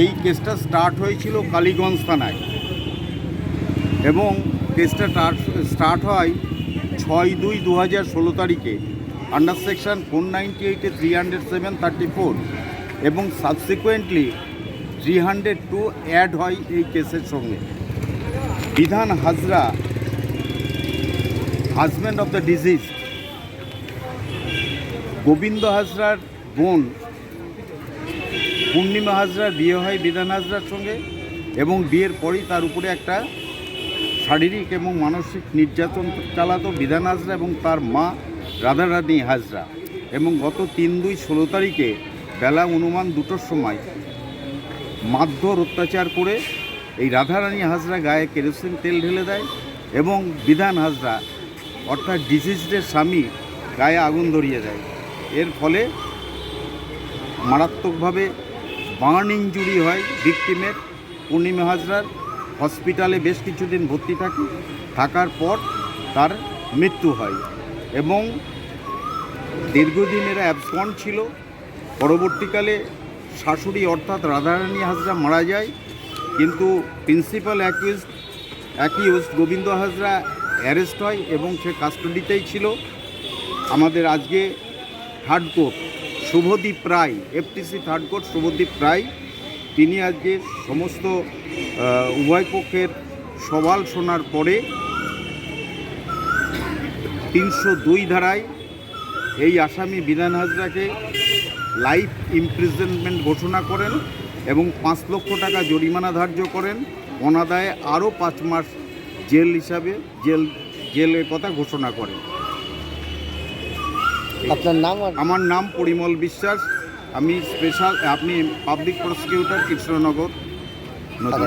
এই কেসটা স্টার্ট হয়েছিল কালীগঞ্জ থানায়। এবং কেসটা স্টার্ট হয় ছয় দুই দু হাজার ষোলো তারিখে আন্ডার সেকশন ফোর নাইনটি এইটে three hundred seven thirty four এবং subsequently three hundred two add হয় এই কেসের সঙ্গে। Bidhan Hazra husband of the disease Gobinda হাজরার বোন পূর্ণিমা হাজরার বিয়ে হয় বিধান হাজরার সঙ্গে এবং বিয়ের পরেই তার উপরে একটা শারীরিক এবং মানসিক নির্যাতন চালাতো বিধান হাজরা এবং তার মা রাধারানী হাজরা এবং গত তিন দুই ষোলো তারিখে বেলা অনুমান দুটোর সময় মারধর অত্যাচার করে এই রাধারানী হাজরা গায়ে কেরোসিন তেল ঢেলে দেয় এবং বিধান হাজরা অর্থাৎ ডিজিজদের স্বামী গায়ে আগুন ধরিয়ে দেয়। এর ফলে মারাত্মকভাবে বার্ন ইঞ্জুরি হয় ভিকটিমের, পূর্ণিমা হাজরার, হসপিটালে বেশ কিছুদিন ভর্তি থাকে, থাকার পর তার মৃত্যু হয়। এবং দীর্ঘদিন এরা ছিল। পরবর্তীকালে শাশুড়ি অর্থাৎ রাধারানী হাজরা মারা যায়, কিন্তু principal accused accused Gobinda Hazra arrest হয় এবং সে কাস্টডিতেই ছিল। আমাদের আজকে third court Subhadeep Roy FTC third court Subhadeep Roy, তিনি আজকে সমস্ত উভয় পক্ষের সওয়াল শোনার পরে তিনশো দুই ধারায় এই আসামি বিধান হাজরাকে লাইফ ইমপ্রিজনমেন্ট ঘোষণা করেন এবং পাঁচ লক্ষ টাকা জরিমানা ধার্য করেন। অনাদায়ে আরও পাঁচ মাস জেল হিসাবে জেল, জেলের কথা ঘোষণা করেন। আপনার নাম আমার নাম পরিমল বিশ্বাস। আমি স্পেশাল আপনি পাবলিক প্রসিকিউটর কৃষ্ণনগর। নদী